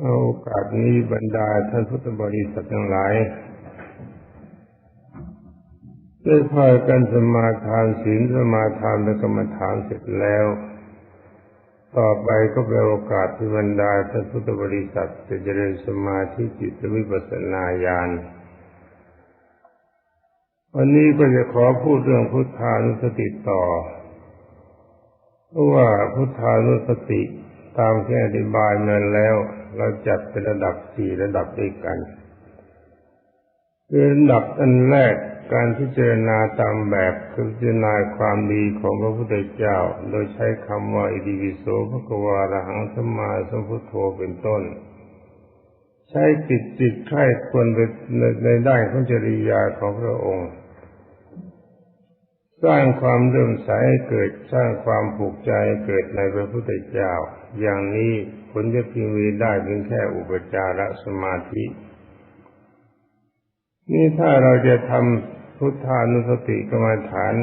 เอาโอกาสนี้บรรดาท่านพุทธบริษัททั้งหลายได้พากันสมาทานศีลสมาทานและกรรมฐานเสร็จแล้ว ต่อไปก็เป็นโอกาสที่บรรดาท่านพุทธบริษัทจะเจริญสมาธิจิตวิปัสสนาญาณวันนี้ก็จะขอพูดเรื่องพุทธานุสติต่อ เพราะว่าพุทธานุสติ ตามที่อธิบายมาแล้ว เราจัดเป็นระดับสี่ระดับด้วยกันคือระดับอันแรกการพิจารณาตามแบบคือพิจารณาความดีของพระพุทธเจ้า โดยใช้คำว่าอิติวิโสภควาระหังสมมาสัมพุทโธเป็นต้น ใช้จิตจิตใคร่ควรในด้านของจริยาของพระองค์ สร้างความเริ่มใสให้เกิดสร้างความผูกใจเกิดในพระพุทธเจ้า อย่างนี้ผลจะพิมีได้เพียงแค่อุปจารสมาธิ นี่ถ้าเราจะทำพุทธานุสติกรรมฐาน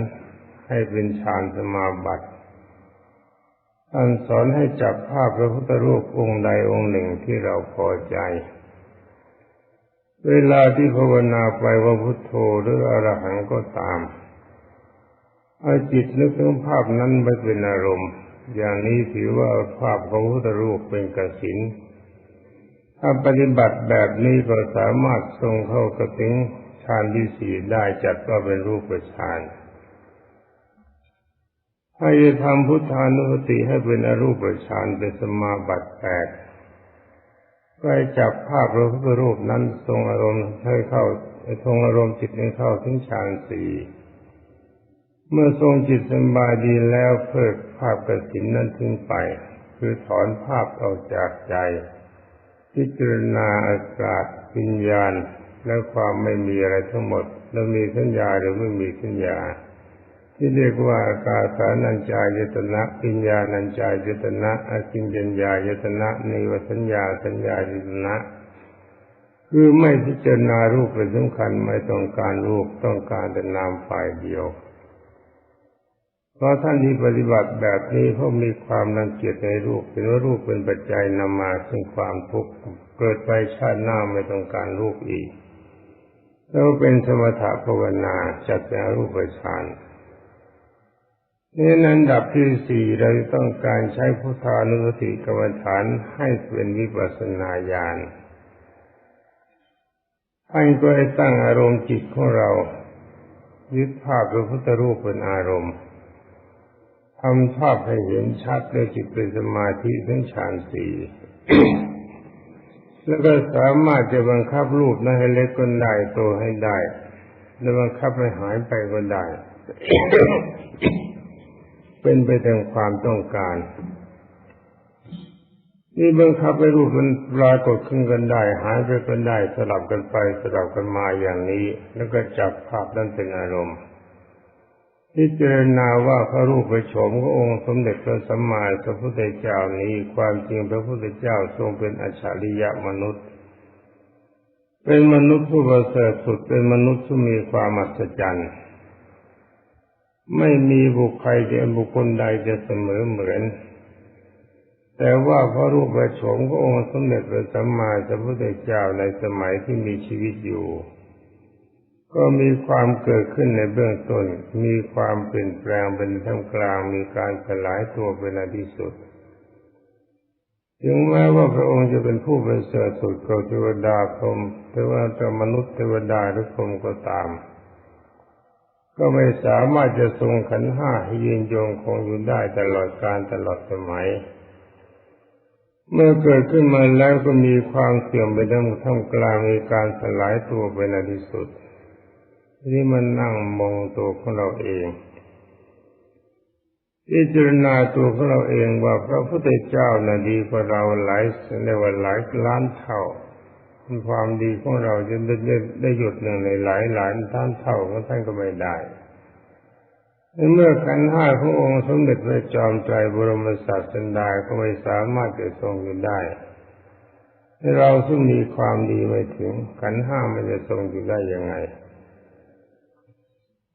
ให้เป็นฌานสมาบัติท่านสอนให้จับภาพพระพุทธรูปองค์ใดองค์หนึ่งที่เราพอใจ เวลาที่ภาวนาไปว่าพุทโธหรืออรหังก็ตามเอาจิตนึกถึงภาพนั้นไปเป็นอารมณ์ อย่างนี้ถือว่าภาพของพุทธรูปเป็นกสินถ้าปฏิบัติแบบนี้ก็สามารถทรงเข้ากระถึงฌานที่สี่ได้จัดว่าเป็นรูปฌานถ้ทำพุทธานุสติให้เป็นอรูปฌานเป็นสมาบัติแปดก็จับภาพพระพุทธรูปนั้นทรงอารมณ์ให้เข้าทรงอารมณ์จิตให้เข้าถึงฌานสี่เมื่อทรงจิตสบายดีแล้วเพิกาพกสินนั้นทิ้งไป คือถอนภาพออกจากใจ พิจารณาอากาศวิญญาณและความไม่มีอะไรทั้งหมด แล้วมีสัญญาหรือไม่มีสัญญา ที่เรียกว่าอากาสานัญจายตนะปิญญาณัญจายตนะอากินญญายตนะนิวสัญญาสัญญายตนะคือไม่พิจารณารูปเป็นสำคัญไม่ต้องการรูปต้องการแต่นามฝ่ายเดียว เพราะท่านที่ปฏิบัติแบบนี้เพราะมีความรังเกียจในรูปเห็นว่ารูปเป็นปัจจัยนำมาซึ่งความทุกข์เกิดไปชาติหน้าไม่ต้องการรูปอีกแล้วเป็นสมถะภาวนาจัดเป็นรูปฌานนี่นั้นดับที่สี่เราต้องการใช้พุทธานุสติกรรมฐานให้เป็นวิปัสสนาญาณท่านก็ให้ตั้งอารมณ์จิตของเรายึดภาพพระพุทธรูปเป็นอารมณ์ ทำภาพให้เห็นชัดด้วยจิตเป็นสมาธิถึงฌานสี่แล้วก็สามารถจะบังคับรูปนั้นให้เล็กก็ได้โตให้ได้แล้วบังคับให้หายไปก็ได้ เป็นไปตามความต้องการ นี่บังคับให้รูปมันปรากฏขึ้นกันได้ หายไปกันได้ สลับกันไปสลับกันมาอย่างนี้ แล้วก็จับภาพนั้นเป็นอารมณ์ พิจารณาว่าพระรูปประชมขององค์สมเด็จพระสัมมาสัมพุทธเจ้านี้ความจริงพระพุทธเจ้าทรงเป็นอัจฉริยะมนุษย์ เป็นมนุษย์ผู้ประเสริฐสุดเป็นมนุษย์ที่มีความอัศจรรย์ไม่มีบุคคลจะบุคคลใดจะเสมอเหมือน แต่ว่าพระรูปประชมขององค์สมเด็จพระสัมมาสัมพุทธเจ้าในสมัยที่มีชีวิตอยู่ ก็มีความเกิดขึ้นในเบื้องต้น มีความเปลี่ยนแปลงเป็นท่ามกลาง มีการสลายตัวเป็นอดีสุด ถึงแม้ว่าพระองค์จะเป็นผู้เป็นเสริฐสุดกับเทวดาพรหมหรือว่าจะมนุษย์เทวดาหรือพรหมก็ตาม ก็ไม่สามารถจะทรงขันห้าให้ยืนยงคงอยู่ได้ตลอดการตลอดสมัยเมื่อเกิดขึ้นมาแล้วก็มีความเสื่อมไปทั้งท่ามกลางมีการสลายตัวเป็นอดีสุด นี่มันนั่งมองตัวของเราเองพิจารณาตัวของเราเองว่าพระพุทธเจ้าน่ะดีกว่าเราหลายในวันหลายล้านเท่าความดีของเราจะได้ได้ได้หยุดหนึ่งในหลายหลายท่านเท่าของท่านก็ไม่ได้เมื่อขันห้าขององค์สมเด็จพระจอมไตรบรมศาสดาก็ไม่สามารถจะทรงอยู่ได้ เราซึ่งมีความดีไม่ถึงขันห้ามันจะทรงอยู่ได้ยังไง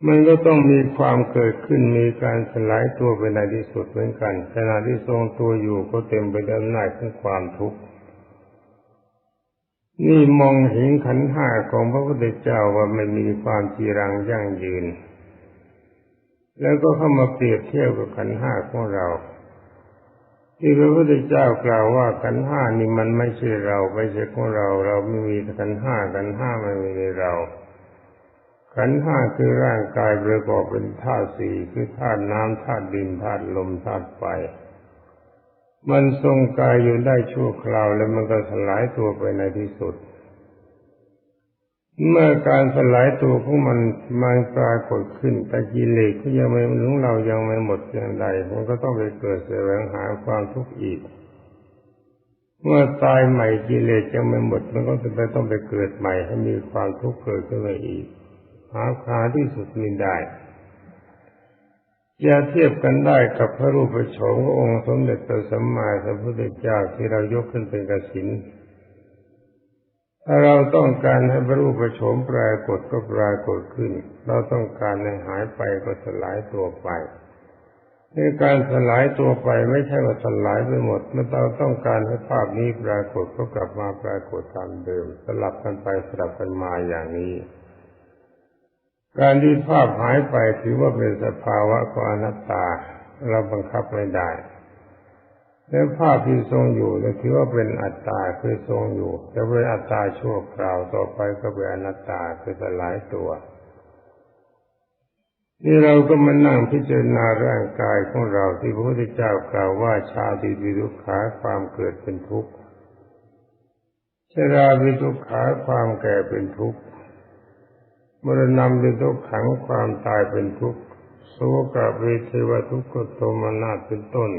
มันก็ต้องมีความเกิดขึ้นมีการสลายตัวไปในที่สุดเหมือนกันขณะที่ทรงตัวอยู่ก็เต็มไปด้วยอำนาจของความทุกข์นี่มองเห็นขันห้าของพระพุทธเจ้าว่าไม่มีความจีรังยั่งยืน แล้วก็เข้ามาเปรียบเทียบกับขันห้าของเรา ที่พระพุทธเจ้ากล่าวว่าขันห้านี่มันไม่ใช่เราไม่ใช่ของเรา เราไม่มีขันห้าขันห้าไม่มีในเรา ขันห้าคือร่างกายประกอบเป็นธาตุสี่คือธาตุน้ำธาตุดินธาตุลมธาตุไฟมันทรงกายอยู่ได้ชั่วคราวแล้วมันก็สลายตัวไปในที่สุด เมื่อการสลายตัวของมันมันปรากฏขึ้นแต่กิเลสก็ยังไม่ของเรายังไม่หมดอย่างใดมันก็ต้องไปเกิดแสวงหาความทุกข์อีก เมื่อตายใหม่กิเลสยังไม่หมดมันก็จะไปต้องไปเกิดใหม่ให้มีความทุกข์เกิดขึ้นมาอีก หาคาที่สุดม่ได้จะเทียบกันได้กับพระรูปโฉมขององค์สมเด็จพระสัมมาสัมพุทธเจ้าที่เรายกขึ้นเป็นกสินถ้าเราต้องการให้พระรูปโฉมปรากฏก็ปรากฏขึ้น เราต้องการให้หายไปก็สลายตัวไปในการสลายตัวไปไม่ใช่ว่าสลายไปหมดเมื่อเราต้องการให้ภาพนี้ปรากฏก็กลับมาปรากฏตามเดิม สลับกันไปสลับกันมาอย่างนี้ การที่ภาพหายไปถือว่าเป็นสภาวะของอนัตตาเราบังคับไม่ได้ แล้วภาพที่ทรงอยู่ก็ถือว่าเป็นอัตตาคือทรงอยู่จะเป็นอัตตาชั่วคราวต่อไปก็เป็นอนัตตาคือสลายตัวนี่เราก็มานั่งพิจารณาร่างกายของเราที่พระพุทธเจ้ากล่าวว่าชาติวิทุขาความเกิดเป็นทุกข์ชราวิทุขาความแก่เป็นทุกข์ มรณะเป็นทุกขังความตายเป็นทุกข์โสกเวทวทุกขโทมนาเป็นต้น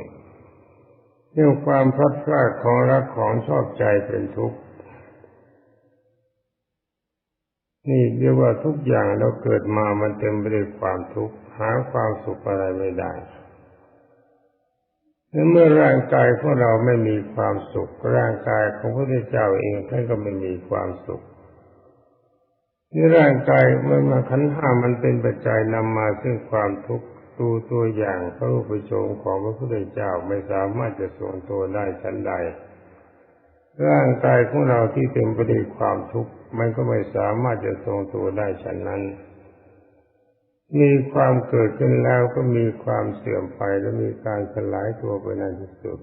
เรื่องความพลัดพรากของรักของชอบใจเป็นทุกข์นี่เรียกว่าทุกอย่างเราเกิดมามันเต็มไปด้วยความทุกข์หาความสุขอะไรไม่ได้เมื่อร่างกายของเราไม่มีความสุข ร่างกายของพระพุทธเจ้าเองท่านก็ไม่มีความสุข นี่ร่างกายเมื่อมาขันห้ามันเป็นปัจจัยนำมาซึ่งความทุกข์ดูตัวอย่างพระรูปโฉมของพระพุทธเจ้าไม่สามารถจะทรงตัวได้ชั้นใด ร่างกายของเราที่เต็มไปด้วยความทุกข์มันก็ไม่สามารถจะทรงตัวได้ฉันนั้น มีความเกิดขึ้นแล้วก็มีความเสื่อมไปและมีการสลายตัวไปในที่สุด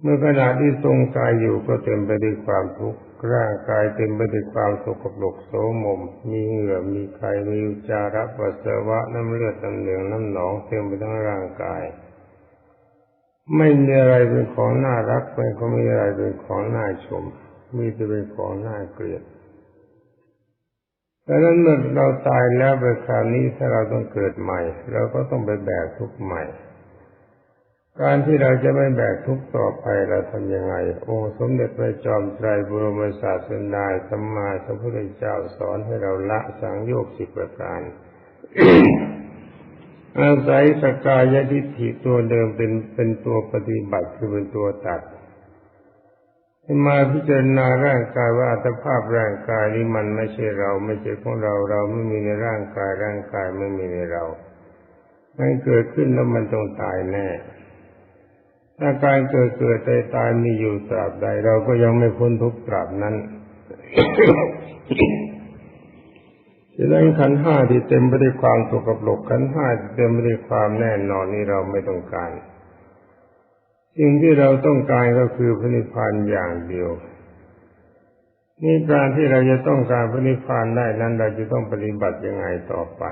เมื่อขณะที่ทรงกายอยู่ก็เต็มไปด้วยความทุกข์ ร่างกายเต็มไปด้วยความสกปรกโสมม มีเหงื่อ มีไข่มีอุจาระปัสสาวะน้ำเลือดน้ำเหลืองน้ำหนองเต็มไปทั้งร่างกาย ไม่มีอะไรเป็นของน่ารักไม่ก็มีอะไรเป็นของน่าชม มีแต่เป็นของน่าเกลียดดังนั้นเมื่อเราตายแล้วไปคราวนี้ถ้าเราต้องเกิดใหม่เราก็ต้องไปแบกทุกข์ใหม่ การที่เราจะไม่แบกทุกข์ต่อไปเราทำยังไง องค์สมเด็จพระจอมไตรบรมศาสดาสัมมาสัมพุทธเจ้าสอนให้เราละสังโยชน์สิบประการอาศัยสกายทิฏฐิตัวเดิมเป็นเป็นตัวปฏิบัติคือเป็นตัวตัดมาพิจารณาร่างกายว่าอัตภาพร่างกายนี้มันไม่ใช่เรา ไม่ใช่ของเราเราไม่มีในร่างกายร่างกายไม่มีในเรามันเกิดขึ้นแล้วมันต้องตายแน่ ถ้าการเกิดเกิดตายตายมีอยู่ตราบใด เราก็ยังไม่พ้นทุกตราบนั้นฉะนั้นขันห้าที่เต็มไปด้วยความสกปรกขันห้าที่เต็มไปด้วยความแน่นอนนี้เราไม่ต้องการ สิ่งที่เราต้องการก็คือพระนิพพานอย่างเดียวนี่การที่เราจะต้องการพระนิพพานได้นั้น เราจะต้องปฏิบัติยังไงต่อไป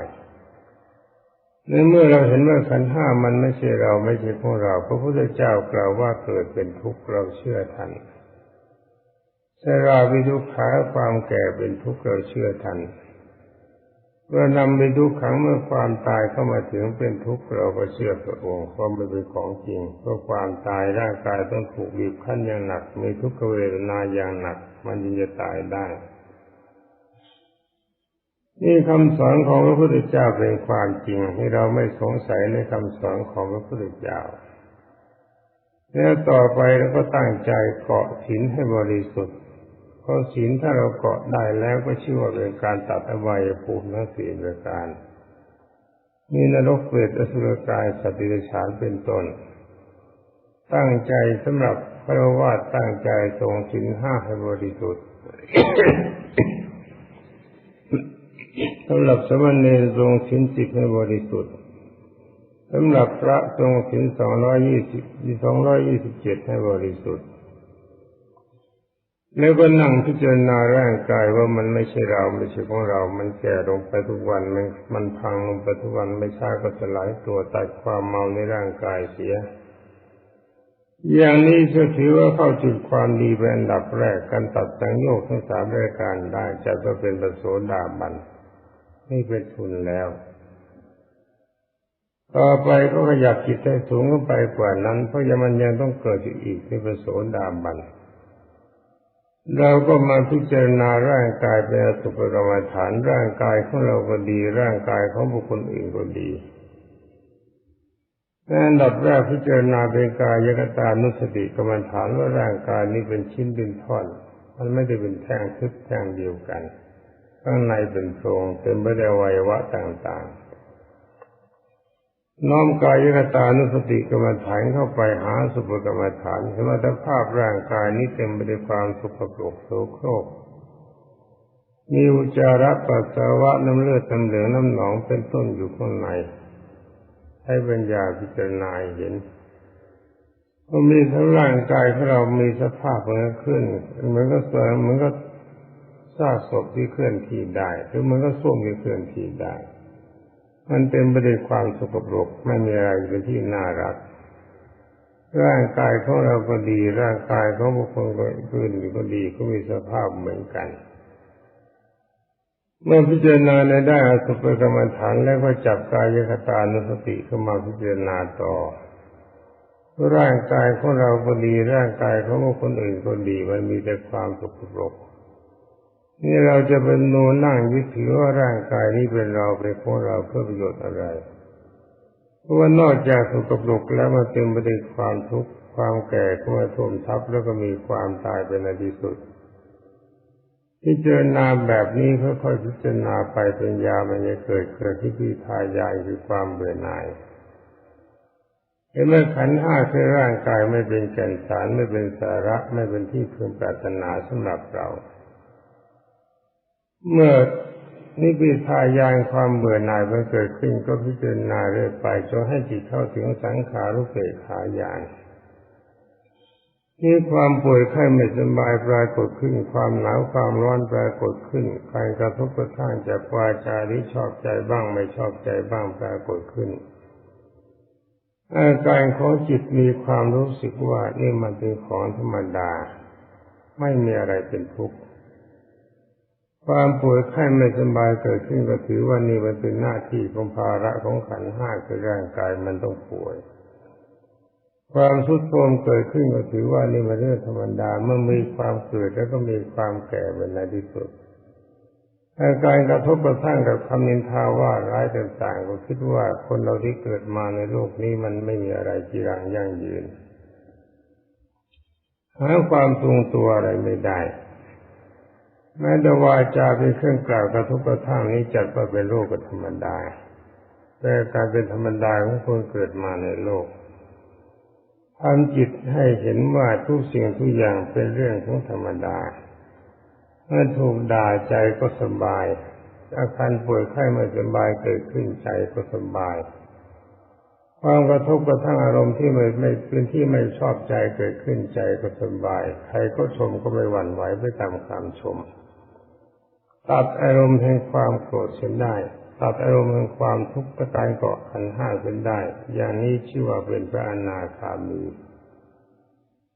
ในเมื่อเราเห็นว่าขันห้ามันไม่ใช่เราไม่ใช่พวกเรา พระพุทธเจ้ากล่าวว่าเกิดเป็นทุกข์เราเชื่อทันสราวิทุกขาความแก่เป็นทุกข์เราเชื่อทันเมื่อนำไปทุกขังเมื่อความตายเข้ามาถึงเป็นทุกข์เราก็เชื่อพระองค์ความเป็นของจริงเพราะความตายร่างกายต้องถูกบีบคั้นอย่างหนัก มีทุกขเวทนาอย่างหนัก มันจึงจะตายได้ นี่คำสอนของพระพุทธเจ้าเป็นความจริงให้เราไม่สงสัยในคำสอนของพระพุทธเจ้า แล้วต่อไปเราก็ตั้งใจเกาะศีลให้บริสุทธิ์เพราะศีลถ้าเราเกาะได้แล้วก็ชื่อว่าเป็นการตัดอวัยภูมิทั้งสี่ประการมีนรกเปรตอสุรกายสัตว์ดิฉานเป็นต้น ตั้งใจสำหรับพระว่าตั้งใจทรงศีลห้าให้บริสุทธิ์ สำหรับสมณเณรทรงศีลสิบให้บริสุทธิ์สำหรับพระทรงศีลสองร้อยยี่สิบสองร้อยยี่สิบเจ็ดให้บริสุทธิ์แล้วก็นั่งพิจารณาร่างกายว่ามันไม่ใช่เราไม่ใช่ของเรา มันแก่ลงไปทุกวัน มันมันพังลงไปทุกวันไม่ช้าก็สลายตัวตัดความเมาในร่างกายเสีย อย่างนี้จะถือว่าเข้าจุดความดีเป็นอันดับแรกการตัดสังโยชน์ทั้งสามรายการได้จะต้องเป็นประโสดาบัน นี่เป็นทุนแล้ว ต่อไปก็ขยับจิตให้สูงขึ้นไปกว่านั้น เพราะยังมันยังต้องเกิดอีกในประโสดาบันเราก็มาพิจารณาร่างกายเป็นอสุภกรรมฐานร่างกายของเราก็ดี ร่างกายของบุคคลอื่นก็ดีในอันดับแรกพิจารณาเป็นกายกตานุสติกรรมฐานว่าร่างกายนี้เป็นชิ้นเป็นท่อน มันไม่ได้เป็นแท่งทึบแท่งเดียวกัน ข้างในเป็นโครงเต็มไปด้วยวัยวะต่างๆ น้อมกายยกตานุสติกรรมฐานเข้าไปหาสุภกรรมฐานสมรรถภาพร่างกายนี้เต็มไปด้วยความสุขปรกโสโครกมีอุจาระปัสสาวะน้ำเลือดน้ำเหลืองน้ำหนองเป็นต้นอยู่ข้างในให้ปัญญาพิจารณาเห็นว่ามีทั้งร่างกายของเรามีสภาพเหมือนขึ้นเหมือนก็เสริมเหมือนก็ ซากศพที่เคลื่อนที่ได้หรือมือนก็ส้วมที่เคลื่อนที่ได้ มันเต็มไปด้วยความสกปรกไม่มีอะไรเป็นที่น่ารัก ร่างกายของเราก็ดี ร่างกายของบุคคลอื่นก็ดีก็มีสภาพเหมือนกันเมื่อพิจารณาในได้อสุภกรรมฐานแล้วก็จับกายคตานุสติเข้ามาพิจารณาต่อ ร่างกายของเราก็ดีร่างกายของบุคคลอื่นก็ดีมันมีแต่ความสกปรก นี่เราจะเป็นโนนั่งยึดถือว่าร่างกายนี้เป็นเราเป็นของเราเพื่อประโยชน์อะไร เพราะว่านอกจากสกปรกแล้วมันเต็มไปด้วยความทุกข์ความแก่เข้ามาท่วมทับแล้วก็มีความตายเป็นในที่สุดพิจารณาแบบนี้ค่อยๆพิจารณาไปเป็นยามันจะเกิดเกิดที่พิทายายคือความเบื่อหน่ายเห็นไหมขันห้าคือร่างกายไม่เป็นแก่นสารไม่เป็นสาระไม่เป็นที่พึงปรารถนาสำหรับเรา เมื่อนิพพายานความเบื่อหน่ายมันเกิดขึ้นก็พิจารณาเรื่อยไปจนให้จิตเข้าถึงสังขารุเปกขายานนี่ความป่วยไข้ไม่สบายปรากฏขึ้น ความหนาวความร้อนปรากฏขึ้น การกระทบกระทั่งจากวาจาที่ชอบใจบ้างไม่ชอบใจบ้างปรากฏขึ้น อาการของจิตมีความรู้สึกว่านี่มันเป็นของธรรมดา ไม่มีอะไรเป็นทุกข์ ความป่วยไข้ไม่สบายเกิดขึ้นก็ถือว่านี่มันเป็นหน้าที่ของภาระของขันห้าคือร่างกายมันต้องป่วย ความทุกข์โทรมเกิดขึ้นก็ถือว่านี่มันเรื่องธรรมดาเมื่อมีความเกิดแล้วก็มีความแก่เป็นในที่สุดอาการกระทบกระทั่งกับคำนินทาว่าร้ายต่างๆก็คิดว่าคนเราที่เกิดมาในโลกนี้มันไม่มีอะไรจีรังยั่งยืนหาความทรงตัวอะไรไม่ได้ แม้แต่วาจาเป็นเครื่องกล่าวกระทบกระทั่งนี้จัดว่าเป็นโลกธรรมดา แต่การเป็นธรรมดาของคนเกิดมาในโลกทำจิตให้เห็นว่าทุกสิ่งทุกอย่างเป็นเรื่องของธรรมดา เมื่อถูกด่าใจก็สบาย อาการป่วยไข้ไม่สบายเกิดขึ้นใจก็สบาย ความกระทบกระทั่งอารมณ์ที่ไม่ไม่เป็นที่ไม่ชอบใจเกิดขึ้นใจก็สบาย ใครก็ชมก็ไม่หวั่นไหวไปตามคำชม ตัดอารมณ์แห่งความโกรธเสียได้ตัดอารมณ์แห่งความทุกข์ประการเกาะขันห้าเสียได้ อย่างนี้ชื่อว่าเป็นพระอนาคามี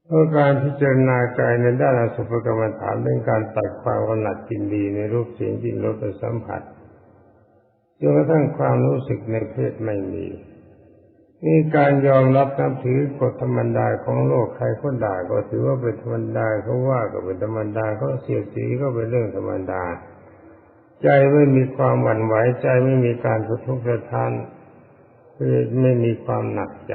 เพราะการพิจารณากายในด้านอสุภกรรมฐานเป็นการตัดความกำหนัดกินดีในรูปเสียงกินรสสัมผัสจนกระทั่งความรู้สึกในเพศไม่มีนี่การยอมรับนับถือกฎธรรมดาของโลกใครก็ด่าก็ถือว่าเป็นธรรมดาเขาว่าก็เป็นธรรมดาเขาเสียสีก็เป็นเรื่องธรรมดา ใจไม่มีความหวั่นไหวใจไม่มีการสะทกสะท้านคือไม่มีความหนักใจ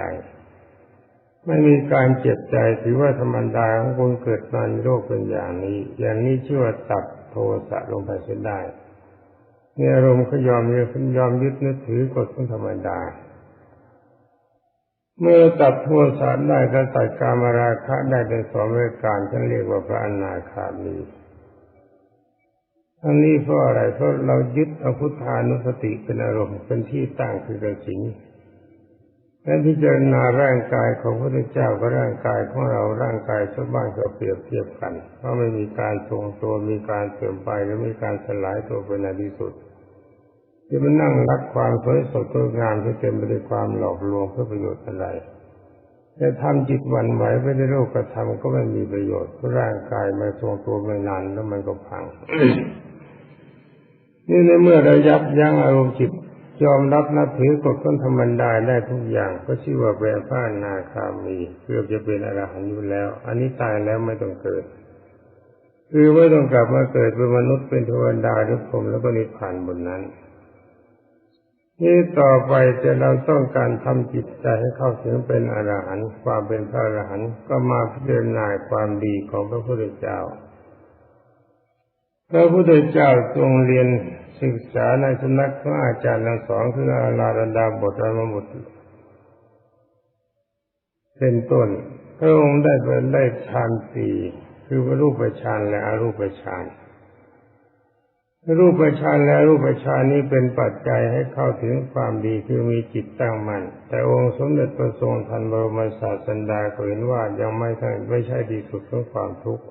ไม่มีการเจ็บใจถือว่าธรรมดาของคนเกิดมาในโลกเป็นอย่างนี้ อย่างนี้ชื่อว่าตัดโทสะลงไปเสียได้ในอารมณ์เขายอมยอมยึดนึกถือกฎของธรรมดา เมื่อตัดโทสะได้ก็ตัดการมาราคะได้เป็นสองรายการฉันเรียกว่าพระอนาคามี ทั้งนี้เพราะอะไรเพราะเรายึดเอาพุทธานุสติเป็นอารมณ์เป็นที่ตั้งคือกระสิงและพิจารณาร่างกายของพระพุทธเจ้ากับร่างกายของเราร่างกายชาวบ้านก็เปรียบเทียบกันเพราะไม่มีการทรงตัวมีการเสื่อมไปและมีการสลายตัวเป็นในที่สุดจะมานั่งรักความสวยสดงดงามที่เต็มไปด้วยความหลอกลวงเพื่อประโยชน์อะไรจะทำจิตหวั่นไหวไปในโลกกระทำก็ไม่มีประโยชน์เพราะร่างกายไม่ทรงตัวไม่นานแล้วมันก็พัง นี่ในเมื่อเรายับยั้งอารมณ์จิตยอมรับนับถือกฎต้นธรรมดาได้ทุกอย่าง ก็ชื่อว่าเป็นพระนาคามีเกือบจะเป็นอรหันต์อยู่แล้ว อันนี้ตายแล้วไม่ต้องเกิด คือไม่ต้องกลับมาเกิดเป็นมนุษย์เป็นเทวดาหรือพรหมแล้วก็นิพพานบนนั้นนี่ต่อไปจะเราต้องการทำจิตใจให้เข้าถึงเป็นอรหันต์ความเป็นพระอรหันต์ก็มาพิจารณาความดีของพระพุทธเจ้า พระพุทธเจ้าทรงเรียนศึกษาในสำนักของอาจารย์ทั้งสองคืออาลาดดาบทอรมบุตรเป็นต้น พระองค์ได้เป็นได้ฌานสี่คือรูปฌานและอรูปฌานรูปฌานและรูปฌานนี้เป็นปัจจัยให้เข้าถึงความดีคือมีจิตตั้งมั่นแต่องค์สมเด็จพระทรงทันบรมศาสดาก็เห็นว่ายังไม่ทันไม่ใช่ที่สุดของความทุกข์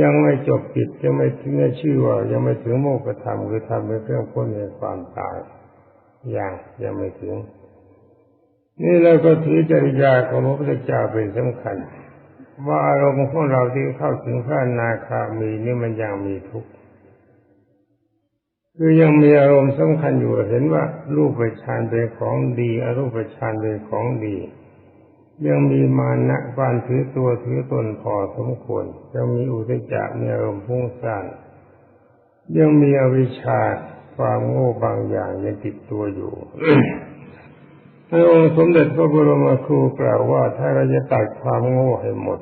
ยังไม่จบกิจยังไม่ถึงชื่อว่า ยังไม่ถึงโมกธรรมคือทำเป็นเครื่องพ้นในความตายยังยังไม่ถึง นี่เราก็ถือจริยาของพระพุทธเจ้าเป็นสำคัญ ว่าอารมณ์ของเราที่เข้าถึงพระนาคามีนี่มันยังมีทุกข์คือยังมีอารมณ์สำคัญอยู่เห็นว่า รูปฌานเป็นของดีอรูปฌานเป็นของดี ยังมีมานะความถือตัวถือตนพอสมควร ยังมีอุตจักมีอารมณ์พุ่งสั้นยังมีอวิชชาความโง่บางอย่างยังติดตัวอยู่พระองค์สมเด็จพระบรมครูกล่าวว่าถ้าเราจะตัดความโง่ให้หมด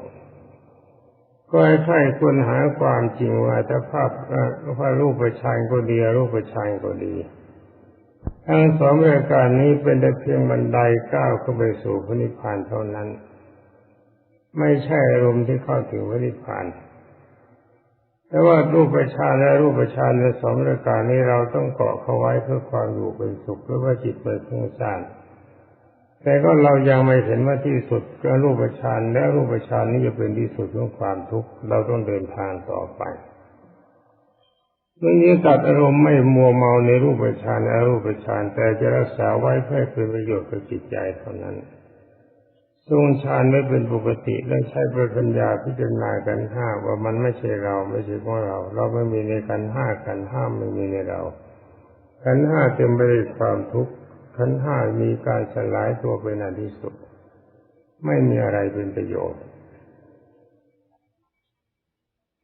ก็ให้ใครควรหาความจริงว่าถ้าภาพพระรูปประชานก็ดีรูปประชานก็ดี ทั้งสองรายการนี้เป็นแต่เพียงบันไดก้าวเข้าไปสู่พระนิพพานเท่านั้น ไม่ใช่อารมณ์ที่เข้าถึงพระนิพพานแต่ว่ารูปประชานและรูปประชานในสองรายการนี้เราต้องเกาะเขาไว้เพื่อความอยู่เป็นสุขหรือว่าจิตเป็นฟุ้งซ่านแต่ก็เรายังไม่เห็นว่าที่สุดก็รูปประชานและรูปประชานนี้จะเป็นที่สุดของความทุกข์เราต้องเดินทางต่อไป เมื่อนี้ตัดอารมณ์ไม่มัวเมาในรูปฌานและรูปฌานแต่จะรักษาไว้เพื่อเป็นประโยชน์กับจิตใจเท่านั้น ทรงฌานไม่เป็นปกติและใช้ปัญญาพิจารณากันห้าว่ามันไม่ใช่เราไม่ใช่ของเรา เราไม่มีในกันห้ากันห้าไม่มีในเราขันห้าเต็มไปด้วยความทุกข์ขันห้ามีการสลายตัวไปในที่สุดไม่มีอะไรเป็นประโยชน์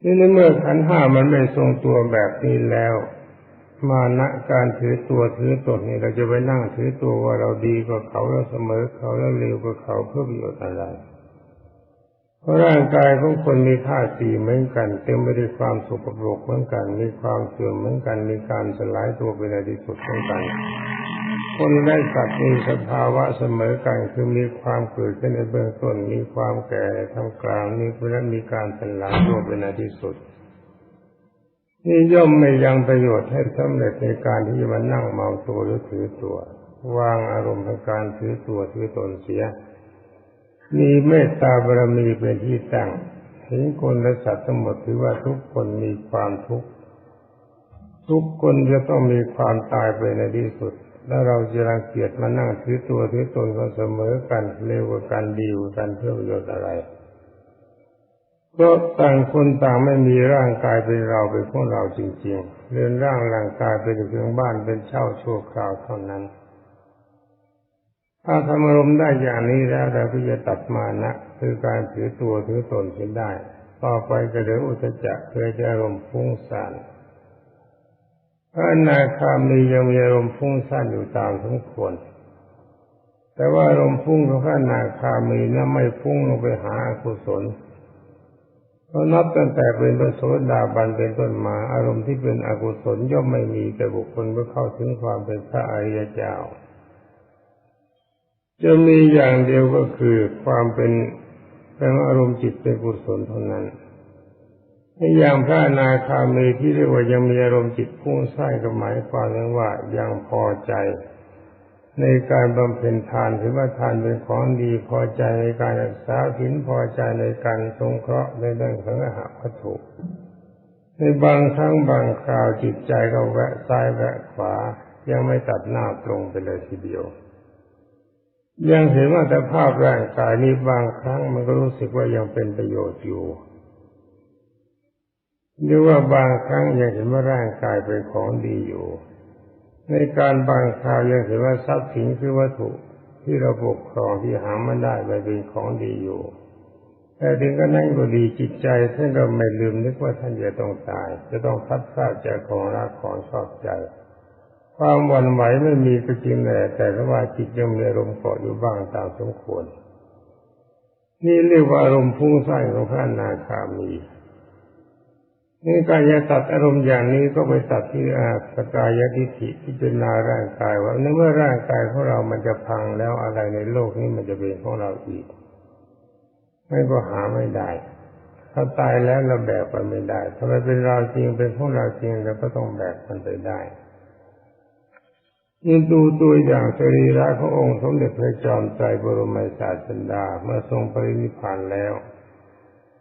นี่ในเมื่อขันห้ามันไม่ทรงตัวแบบนี้แล้ว มานะการถือตัวถือตนนี่เราจะไปนั่งถือตัวว่าเราดีกว่าเขาเราเสมอเขาแล้วเร็วกว่าเขาเพื่อประโยชน์อะไร ร่างกายของคนมีธาตุสี่เหมือนกัน เต็มไปด้วยความสุขปรกเหมือนกัน มีความเสื่อมเหมือนกัน มีการสลายตัวไปในที่สุดเหมือนกัน คนและสัตว์มีสภาวะเสมอกันคือมีความเกิดขึ้นในเบื้องต้น มีความแก่ทำกลางมีเพราะมีการสลายตัวไปในที่สุดนี่ย่อมไม่ยังประโยชน์ให้สำเร็จในการที่จะมานั่งเมาตัวหรือถือตัว วางอารมณ์ในการถือตัวถือตนเสีย มีเมตตาบารมีเป็นที่ตั้งเห็นคนและสัตว์ทั้งหมดถือว่าทุกคนมีความทุกข์ทุกคนจะต้องมีความตายไปในที่สุด แล้วเราจะรังเกียจมานั่งถือตัวถือตนก็เสมอกันเร็วกว่ากันดีกว่ากันเพื่อประโยชน์อะไรเพราะต่างคนต่างไม่มีร่างกายเป็นเราเป็นของเราจริง ๆเรือนร่างร่างกายเป็นเพียงบ้านเป็นเช่าชั่วคราวเท่านั้น ถ้าทำอารมณ์ได้อย่างนี้แล้วเราก็จะตัดมานะคือการถือตัวถือตนเสียได้ ต่อไปก็เหลืออุตจักเพื่อจะอารมณ์ฟุ้งซ่านพระนาคามียังมีอารมณ์ฟุ้งซ่านอยู่ตามสมควรแต่ว่าอารมณ์ฟุ้งของพระนาคามีนั้นไม่ฟุ้งลงไปหาอกุศลเพราะนับตั้งแต่เป็นพระโสดาบันเป็นต้นมาอารมณ์ที่เป็นอกุศลย่อมไม่มีแต่บุคคลเมื่อเข้าถึงความเป็นพระอริยเจ้า จะมีอย่างเดียวก็คือความเป็นเป็นอารมณ์จิตเป็นกุศลเท่านั้นอย่างพระนาคามีที่เรียกว่ายังมีอารมณ์จิตพุ่งใส้ก็หมายความว่ายังพอใจ ในการบำเพ็ญทานถือว่าทานเป็นของดีพอใจในการรักษาศีลพอใจในการสงเคราะห์ในเรื่องสังหาวัตถุในบางครั้งบางคราวจิตใจก็แวะซ้ายแวะขวา ยังไม่ตัดหน้าตรงไปเลยทีเดียว ยังเห็นว่าแต่ภาพร่างกายนี้บางครั้งมันก็รู้สึกว่ายังเป็นประโยชน์อยู่หรือว่าบางครั้งยังเห็นว่าร่างกายเป็นของดีอยู่ ในการบางคราวยังเห็นว่าทรัพย์สินคือวัตถุที่เราปกครองที่หามาได้ไปเป็นของดีอยู่ แต่ถึงก็นั่นก็ดีจิตใจท่านเราไม่ลืมนึกว่าท่านจะต้องตาย จะต้องพัดพลาดจากของรักของชอบใจ ความหวั่นไหวไม่มีก็จริงแหละแต่ว่าจิตยังมีอารมณ์เกาะอยู่บ้างตามสมควร นี่เรียกว่าอารมณ์พุ่งสร้างของพระนาคามีนี่การจะตัดอารมณ์อย่างนี้ก็ไปตัดที่อาสกายทิฏฐิพิจารณาร่างกายว่าในเมื่อร่างกายของเรามันจะพังแล้วอะไรในโลกนี้มันจะเป็นของเราอีก ไม่ก็หาไม่ได้ ถ้าตายแล้วเราแบกมันไม่ได้ถ้ามันเป็นเราจริงเป็นของเราจริงเราก็ต้องแบกมันไปได้ นี่ดูตัวอย่างสรีระขององค์สมเด็จพระจอมไตรบรมศาสดาเมื่อทรงปรินิพพานแล้ว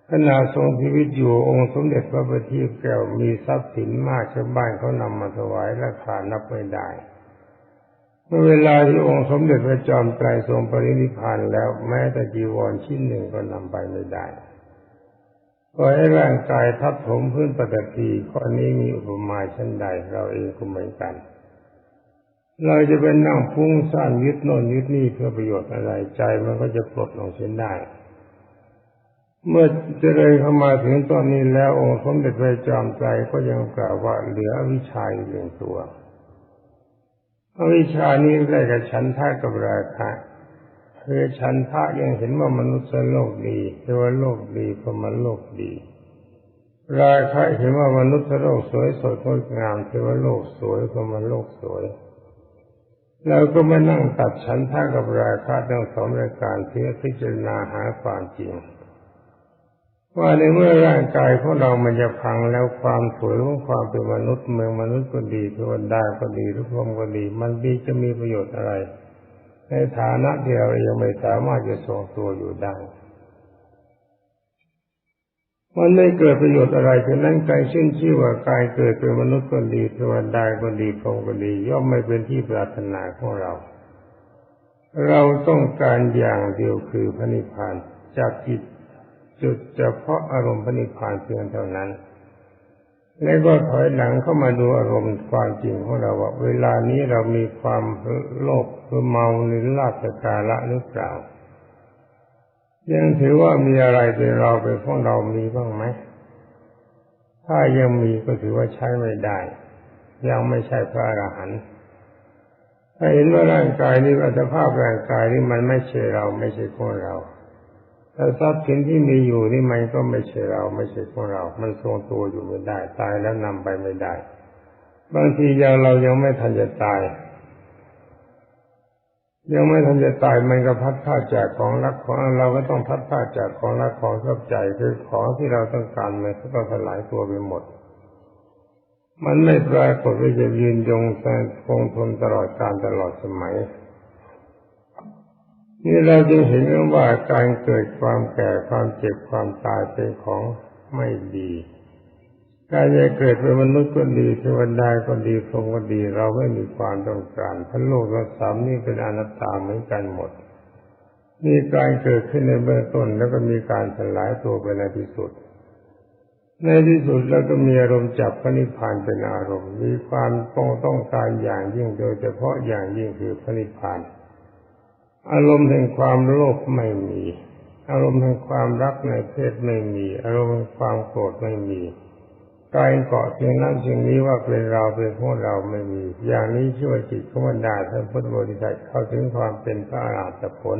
ขณะทรงชีวิตอยู่องค์สมเด็จพระบัณฑิตแก้วมีทรัพย์สินมากชาวบ้านเขานำมาถวายราคานับไม่ได้ เมื่อเวลาที่องค์สมเด็จพระจอมไตรทรงปรินิพานแล้วแม้แต่จีวรชิ้นหนึ่งก็นำไปไม่ได้ปล่อให้ร่างกายทับถมพื้นปฏิทีข้อนี้มีอุปมาชั้นใดเราเองก็เหมือนกัน เราจะเป็นนั่งพุ่งสร้างยึดโน่นยึดนี่เพื่อประโยชน์อะไรใจมันก็จะปลดลงเช่นได้ เมื่อเจริญเข้ามาถึงตอนนี้แล้วองค์สมเด็จพระจอมไตรก็ยังกล่าวว่าเหลือวิชาอีกหนึ่งตัวอวิชานี้ได้กับฉันทะกับราคะคือฉันทะยังเห็นว่ามนุษย์โลกดีเทวโลกดีพรหมโลกดี ราคะเห็นว่ามนุษย์โลกสวยสดงดงามเทวโลกสวยพรหมโลกสวย เราก็มานั่งตัดฉันท่ากับราคาทั้งสองรายการเพื่อพิจารณาหาความจริง ว่าในเมื่อร่างกายของเรามันจะพังแล้วความสวยของความเป็นมนุษย์เมืองมนุษย์ก็ดีเทวดาก็ดีทุกพรมก็ดี มันดีจะมีประโยชน์อะไร ในฐานะที่เรายังไม่สามารถจะทรงตัวอยู่ได้ มันไม่เกิดประโยชน์อะไรฉะนั้นกายชื่นชื่อว่ากายเกิดเป็นมนุษย์ก็ดีเทวดาก็ดีพรมก็ดี ย่อมไม่เป็นที่ปรารถนาของเรา เราต้องการอย่างเดียวคือพระนิพพานจากจิตจุดเฉพาะอารมณ์พระนิพพานเพียงเท่านั้น แล้วก็ถอยหลังเข้ามาดูอารมณ์ความจริงของเราว่า เวลานี้เรามีความโลภหรือเมาในลาภสการะหรือเปล่า ยังถือว่ามีอะไรเป็นเราเป็นของเรามีบ้างไหม ถ้ายังมีก็ถือว่าใช้ไม่ได้ ยังไม่ใช่พระอรหันต์ถ้าเห็นว่าร่างกายนี้อัตภาพร่างกายนี้มันไม่ใช่เราไม่ใช่ของเราแต่ทรัพย์สินที่มีอยู่นี่มันก็ไม่ใช่เราไม่ใช่ของเรา มันทรงตัวอยู่ไม่ได้ ตายแล้วนำไปไม่ได้ บางทียังเรายังไม่ทันจะตาย ยังไม่ทันจะตายมันก็พัดพาจากของรักของเราก็ต้องพัดพาจากของรักของชอบใจคือของที่เราต้องการมันก็ต้องสลายตัวไปหมด มันไม่ปรากฏว่าจะยืนยงแทนคงทนตลอดการตลอดสมัย นี่เราจึงเห็นว่าการเกิดความแก่ความเจ็บความตายเป็นของไม่ดี การจะเกิดเป็นมนุษย์ก็ดีเทวดาก็ดีพรหมก็ดี เราไม่มีความต้องการทั้งโลกและสามนี่เป็นอนัตตาเหมือนกันหมด มีการเกิดขึ้นในเบื้องต้นแล้วก็มีการสลายตัวไปในที่สุด ในที่สุดแล้วก็มีอารมณ์จับพระนิพพานเป็นอารมณ์ มีความต้องต้องการอย่างยิ่งโดยเฉพาะอย่างยิ่งคือพระนิพพาน อารมณ์แห่งความโลภไม่มี อารมณ์แห่งความรักในเพศไม่มี อารมณ์แห่งความโกรธไม่มี กายเกาะเพียงนั้นเพียงนี้ว่าเป็นเราเป็นพวกเราไม่มี อย่างนี้ช่วยจิตของบรรดาท่านพุทธบริษัทเข้าถึงความเป็นพระอรหันตผล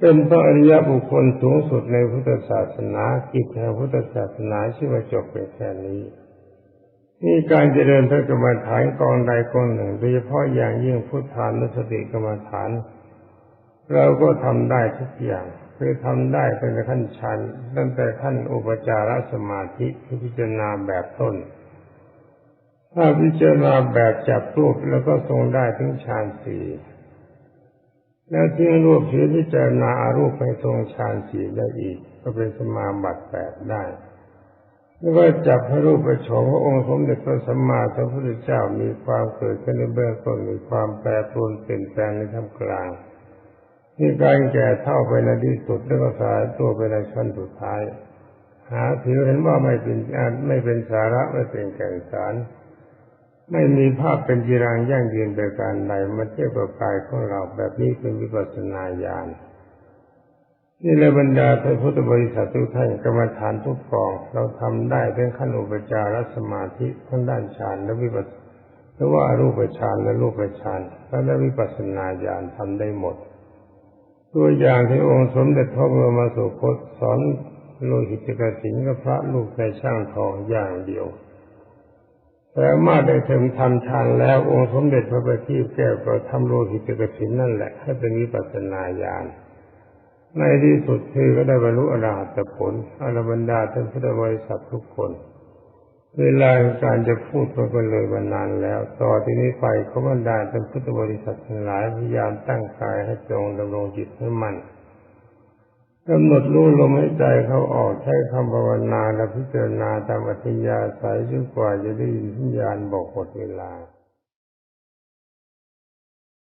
เป็นพระอริยบุคคลสูงสุดในพุทธศาสนากิจแห่งพุทธศาสนาชื่อว่าจบเป็นแค่นี้นี่การเจริญพระกรรมฐานกองใดกองหนึ่งโดยเฉพาะอย่างยิ่งพุทธานุสติกรรมฐาน เราก็ทำได้ทุกอย่าง คือทำได้ตั้งแต่ขั้นฌานตั้งแต่ขั้นอุปจารสมาธิพิจารณาแบบต้น ถ้าพิจารณาแบบจับรูปแล้วก็ทรงได้ถึงฌานสี่แล้วทิ้งรูปเสียพิจารณาอารูปให้ทรงฌานสี่ได้อีก ก็เป็นสมาบัติแปดได้แล้วก็จับให้รูปประชงว่าองค์สมเด็จพระสัมมาสัมพุทธเจ้ามีความเกิดขึ้นในเบื้องต้นมีความแปรปรวนเปลี่ยนแปลงในท่ามกลาง มีการแก่เท่าไปในที่สุดแล้วก็สายตัวไปในชั้นสุดท้าย หาถือเห็นว่าไม่เป็นไม่เป็นสาระไม่เป็นแก่นสาร ไม่มีภาพเป็นจีรังยั่งยืนโดยการใดมาเทียบกับกายของเราแบบนี้เป็นวิปัสสนาญาณนี่เลยบรรดาท่านพุทธบริษัททุกท่านกรรมฐานทุกกอง เราทำได้เป็นขั้นอุปจารสมาธิทั้งด้านฌานและวิปัสสหรือว่ารูปฌานและรูปฌานและวิปัสสนาญาณทำได้หมด ตัวอย่างที่องค์สมเด็จพระบรมสุคตสอนโลหิตกสินกับพระลูกในช่างทองอย่างเดียวแต่มาได้ถึงทำฌานแล้วองค์สมเด็จพระบัณฑิตแก้วก็ทำโลหิตกสินนั่นแหละ ให้เป็นวิปัสสนาญาณในที่สุดคือก็ได้บรรลุอรหัตผลอรบรรดาท่านพุทธบริษัททุกคน เวลาการจะพูดมันก็เลยมานานแล้ว ต่อที่นี้ไปเขาบรรดาท่านพุทธบริษัททั้งหลายพยายามตั้งกายให้ตรงดำรงจิตให้มันกำหนดรู้ลมหายใจเขาออกใช้คำภาวนาและพิจารณาตามอัธยาศัยจนกว่าจะได้ยินสัญญาณบอกหมดเวลา